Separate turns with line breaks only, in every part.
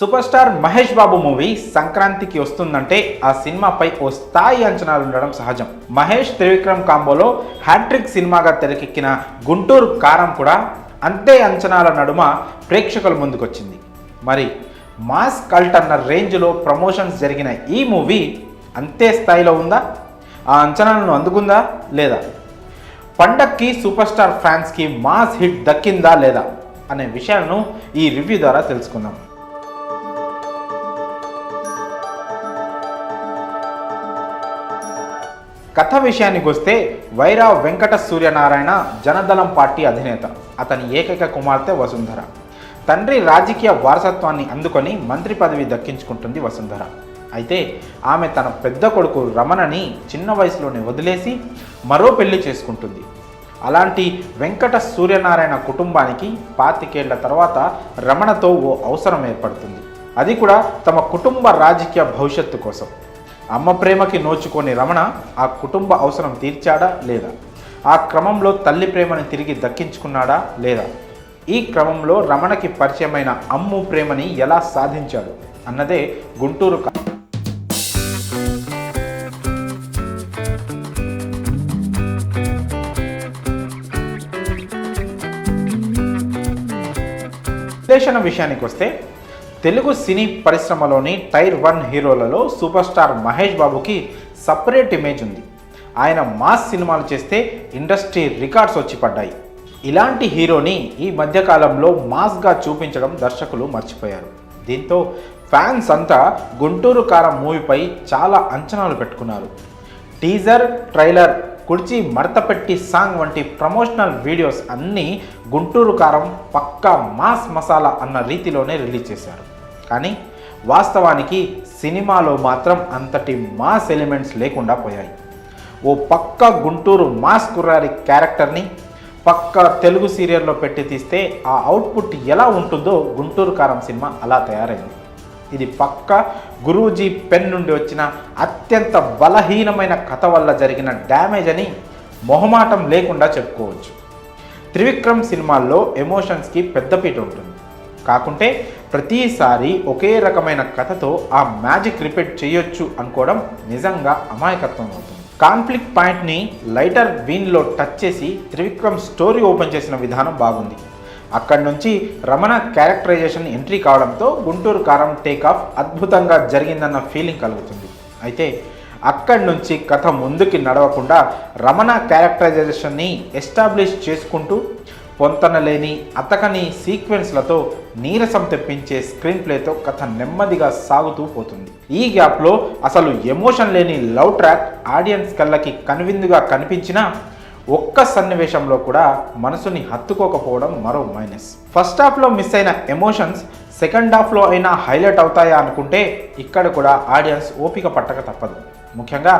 Super star Mahesh Babu movie సంక్రాంతికి వస్తుందంటే ఆ సినిమాపై ఓ స్థాయి అంచనాలు ఉండడం సహజం. మహేష్ త్రివిక్రమ్ కాంబోలో హ్యాట్రిక్ సినిమాగా తెరకెక్కిన గుంటూరు కారం కూడా అంతే అంచనాల నడుమ ప్రేక్షకుల ముందుకొచ్చింది. మరి మాస్ కల్ట్ అన్న రేంజ్లో ప్రమోషన్స్ జరిగిన ఈ మూవీ అంతే స్థాయిలో ఉందా? ఆ అంచనాలను అందుకుందా లేదా? పండక్కి సూపర్ స్టార్ ఫ్యాన్స్కి మాస్ హిట్ దక్కిందా లేదా? అనే విషయాలను ఈ రివ్యూ ద్వారా తెలుసుకుందాం. కథ విషయానికి వస్తే వైరా వెంకట సూర్యనారాయణ జనదళం పార్టీ అధినేత. అతని ఏకైక కుమార్తె వసుంధర. తండ్రి రాజకీయ వారసత్వాన్ని అందుకొని మంత్రి పదవి దక్కించుకుంటుంది వసుంధర. అయితే ఆమె తన పెద్ద కొడుకు రమణని చిన్న వయసులోనే వదిలేసి మరో పెళ్ళి చేసుకుంటుంది. అలాంటి వెంకట సూర్యనారాయణ కుటుంబానికి పాతికేళ్ళ తర్వాత రమణతో ఓ అవసరం ఏర్పడుతుంది. అది కూడా తమ కుటుంబ రాజకీయ భవిష్యత్తు కోసం. అమ్మ ప్రేమకి నోచుకొని రమణ ఆ కుటుంబ అవసరం తీర్చాడా లేదా? ఆ క్రమంలో తల్లి ప్రేమని తిరిగి దక్కించుకున్నాడా లేదా? ఈ క్రమంలో రమణకి పరిచయమైన అమ్ము ప్రేమని ఎలా సాధించాడు అన్నదే గుంటూరు క- విశ్లేషణ విషయానికి వస్తే తెలుగు సినీ పరిశ్రమలోని టైర్ వన్ హీరోలలో సూపర్ స్టార్ మహేష్ బాబుకి సపరేట్ ఇమేజ్ ఉంది. ఆయన మాస్ సినిమాలు చేస్తే ఇండస్ట్రీ రికార్డ్స్ వచ్చి పడ్డాయి. ఇలాంటి హీరోని ఈ మధ్యకాలంలో మాస్గా చూపించడం దర్శకులు మర్చిపోయారు. దీంతో ఫ్యాన్స్ అంతా గుంటూరు కారం మూవీపై చాలా అంచనాలు పెట్టుకున్నారు. టీజర్ ట్రైలర్ కుడిచి మడతపెట్టి సాంగ్ వంటి ప్రమోషనల్ వీడియోస్ అన్నీ గుంటూరు కారం పక్కా మాస్ మసాలా అన్న రీతిలోనే రిలీజ్ చేశారు. కానీ వాస్తవానికి సినిమాలో మాత్రం అంతటి మాస్ ఎలిమెంట్స్ లేకుండా పోయాయి. ఓ పక్క గుంటూరు మాస్ కుర్రారి క్యారెక్టర్ని పక్క తెలుగు సీరియల్లో పెట్టి తీస్తే ఆ అవుట్పుట్ ఎలా ఉంటుందో గుంటూరు కారం సినిమా అలా తయారైంది. ఇది పక్క గురూజీ పెన్ నుండి వచ్చిన అత్యంత బలహీనమైన కథ వల్ల జరిగిన డ్యామేజ్ అని మొహమాటం లేకుండా చెప్పుకోవచ్చు. త్రివిక్రమ్ సినిమాల్లో ఎమోషన్స్కి పెద్దపీట ఉంటుంది. కాకుంటే ప్రతిసారి ఒకే రకమైన కథతో ఆ మ్యాజిక్ రిపీట్ చేయొచ్చు అనుకోవడం నిజంగా అమాయకత్వం అవుతుంది. కాన్ఫ్లిక్ట్ పాయింట్ని లైటర్ వీన్లో టచ్ చేసి త్రివిక్రమ్ స్టోరీ ఓపెన్ చేసిన విధానం బాగుంది. అక్కడి నుంచి రమణ క్యారెక్టరైజేషన్ ఎంట్రీ కావడంతో గుంటూరు కారం టేక్ ఆఫ్ అద్భుతంగా జరిగిందన్న ఫీలింగ్ కలుగుతుంది. అయితే అక్కడి నుంచి కథ ముందుకి నడవకుండా రమణ క్యారెక్టరైజేషన్ని ఎస్టాబ్లిష్ చేసుకుంటూ పొంతనలేని అతకని సీక్వెన్స్లతో నీరసం తెప్పించే స్క్రీన్ ప్లేతో కథ నెమ్మదిగా సాగుతూ పోతుంది. ఈ గ్యాప్లో అసలు ఎమోషన్ లేని లవ్ ట్రాక్ ఆడియన్స్ కళ్ళకి కనువిందుగా కనిపించినా ఒక్క సన్నివేశంలో కూడా మనసుని హత్తుకోకపోవడం మరో మైనస్. ఫస్ట్ హాఫ్లో మిస్ అయిన ఎమోషన్స్ సెకండ్ హాఫ్లో అయినా హైలైట్ అవుతాయా అనుకుంటే ఇక్కడ కూడా ఆడియన్స్ ఓపిక పట్టక తప్పదు. ముఖ్యంగా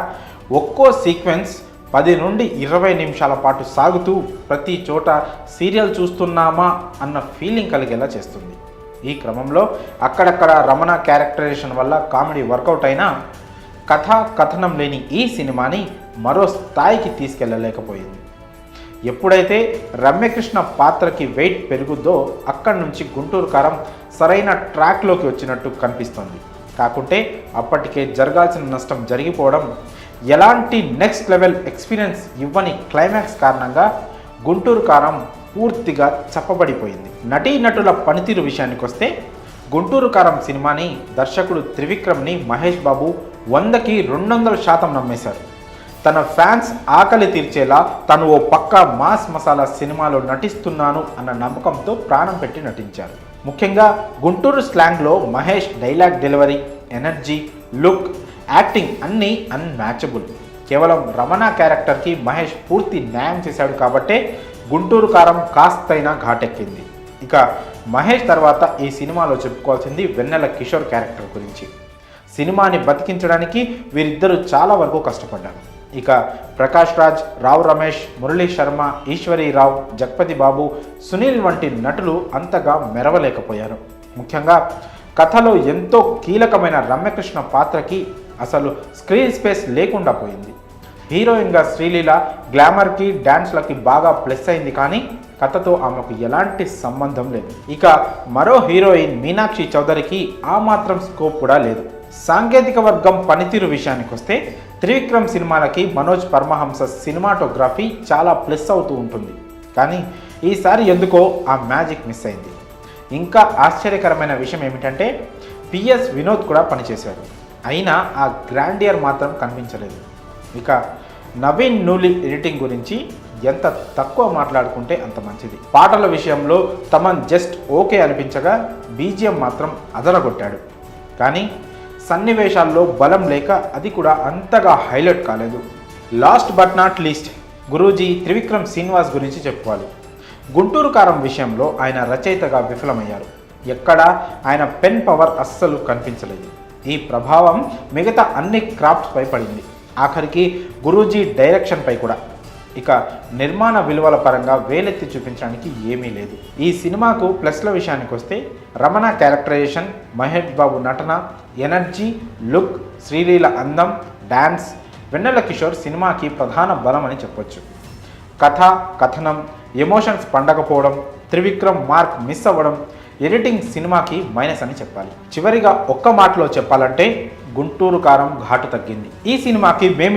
ఒక్కో సీక్వెన్స్ పది నుండి ఇరవై నిమిషాల పాటు సాగుతూ ప్రతి చోట సీరియల్ చూస్తున్నామా అన్న ఫీలింగ్ కలిగేలా చేస్తుంది. ఈ క్రమంలో అక్కడక్కడ రమణ క్యారెక్టరైజేషన్ వల్ల కామెడీ వర్కౌట్ అయినా కథా కథనం లేని ఈ సినిమాని మరో స్థాయికి తీసుకెళ్ళలేకపోయింది ఎప్పుడైతే రమ్యకృష్ణ పాత్రకి వెయిట్ పెరుగుద్దో అక్కడి నుంచి గుంటూరు కారం సరైన ట్రాక్లోకి వచ్చినట్టు కనిపిస్తుంది. కాకుంటే అప్పటికే జరగాల్సిన నష్టం జరిగిపోవడం ఎలాంటి నెక్స్ట్ లెవెల్ ఎక్స్పీరియన్స్ ఇవ్వని క్లైమాక్స్ కారణంగా గుంటూరు కారం పూర్తిగా చప్పబడిపోయింది. నటీనటుల పనితీరు విషయానికి వస్తే గుంటూరు కారం సినిమాని దర్శకుడు త్రివిక్రమ్ని మహేష్ బాబు వందకి రెండు వందల శాతం నమ్మేశారు. తన ఫ్యాన్స్ ఆకలి తీర్చేలా తను ఓ పక్క మాస్ మసాలా సినిమాలో నటిస్తున్నాను అన్న నమ్మకంతో ప్రాణం పెట్టి నటించారు. ముఖ్యంగా Guntur స్లాంగ్లో Mahesh dialogue delivery energy look acting అన్నీ అన్మ్యాచబుల్. కేవలం రమణ క్యారెక్టర్కి మహేష్ పూర్తి న్యాయం చేశాడు కాబట్టే గుంటూరు కారం కాస్తైనా ఘాటెక్కింది. ఇక మహేష్ తర్వాత ఈ సినిమాలో చెప్పుకోవాల్సింది వెన్నెల కిషోర్ క్యారెక్టర్ గురించి. సినిమాని బతికించడానికి వీరిద్దరూ చాలా వరకు కష్టపడ్డారు. ఇక ప్రకాష్ రాజ్ రావు రమేష్ మురళీ శర్మ ఈశ్వరీ రావు జగపతి బాబు సునీల్ వంటి నటులు అంతగా మెరవలేకపోయారు. ముఖ్యంగా కథలో ఎంతో కీలకమైన రమ్యకృష్ణ పాత్రకి అసలు స్క్రీన్ స్పేస్ లేకుండా పోయింది. హీరోయిన్గా శ్రీలీల గ్లామర్కి డ్యాన్స్లకి బాగా ప్లస్ అయింది కానీ కథతో ఆమెకు ఎలాంటి సంబంధం లేదు. ఇక మరో హీరోయిన్ మీనాక్షి చౌదరికి ఆ మాత్రం స్కోప్ కూడా లేదు. సాంకేతిక వర్గం పనితీరు విషయానికి వస్తే త్రివిక్రమ్ సినిమాలకి మనోజ్ పరమహంస సినిమాటోగ్రఫీ చాలా ప్లస్ అవుతూ ఉంటుంది. కానీ ఈసారి ఎందుకో ఆ మ్యాజిక్ మిస్ అయింది. ఇంకా ఆశ్చర్యకరమైన విషయం ఏమిటంటే పిఎస్ వినోద్ కూడా పనిచేశాడు. అయినా ఆ గ్రాండియర్ మాత్రం కనిపించలేదు. ఇక నవీన్ నూలి ఎడిటింగ్ గురించి ఎంత తక్కువ మాట్లాడుకుంటే అంత మంచిది. పాటల విషయంలో తమన్ జస్ట్ ఓకే అనిపించగా బీజిఎం మాత్రం అదరగొట్టాడు. కానీ సన్నివేశాల్లో బలం లేక అది కూడా అంతగా హైలైట్ కాలేదు. Last but not least Guruji Trivikram Srinivas గురించి చెప్పుకోవాలి. గుంటూరు కారం విషయంలో ఆయన రచయితగా విఫలమయ్యారు. ఎక్కడా ఆయన పెన్ పవర్ అస్సలు కనిపించలేదు. ఈ ప్రభావం మిగతా అన్ని క్రాఫ్ట్స్పై పడింది. ఆఖరికి గురూజీ డైరెక్షన్పై కూడా. ఇక నిర్మాణ విలువల పరంగా వేలెత్తి చూపించడానికి ఏమీ లేదు. ఈ సినిమాకు ప్లస్ల విషయానికి వస్తే రమణ క్యారెక్టరైజేషన్ మహేష్ బాబు నటన ఎనర్జీ లుక్ శ్రీలీల అందం డ్యాన్స్ వెన్నెల కిషోర్ సినిమాకి ప్రధాన బలం అని చెప్పొచ్చు. కథ కథనం ఎమోషన్స్ పండకపోవడం త్రివిక్రమ్ మార్క్ మిస్ అవ్వడం ఎడిటింగ్ సినిమాకి మైనస్ అని చెప్పాలి. చివరిగా ఒక్క మాటలో చెప్పాలంటే గుంటూరు కారం ఘాటు తగ్గింది. ఈ సినిమాకి మేము